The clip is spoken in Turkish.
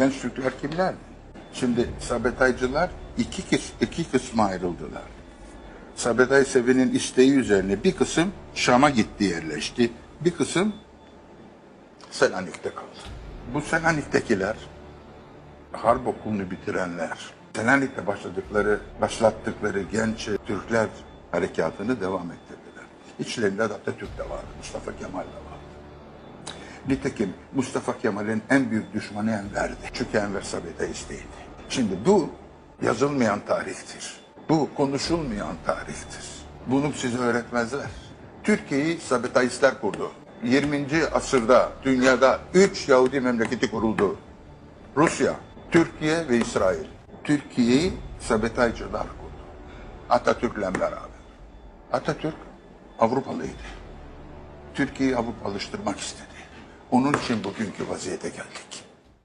Genç Türkler kimlerdi? Şimdi Sabetaycılar iki, kıs, iki kısma ayrıldılar. Sabetay Sevi'nin isteği üzerine bir kısım Şam'a gitti yerleşti. Bir kısım Selanik'te kaldı. Bu Selanik'tekiler harp okulunu bitirenler, Selanik'te başladıkları, başlattıkları genç Türkler harekatını devam ettirdiler. İçlerinde de Atatürk de vardı, Mustafa Kemal de vardı. Nitekim Mustafa Kemal'in en büyük düşmanı Enver'di. Çünkü Enver Sabetaisteydi. Şimdi bu yazılmayan tarihtir. Bu konuşulmayan tarihtir. Bunu size öğretmezler. Türkiye'yi Sabetaistler kurdu. 20. asırda dünyada 3 Yahudi memleketi kuruldu. Rusya, Türkiye ve İsrail. Türkiye'yi Sabetaycılar kurdu. Atatürk'le beraber. Atatürk Avrupalıydı. Türkiye'yi Avrupa alıştırmak istedi. Onun için bugünkü vaziyete geldik.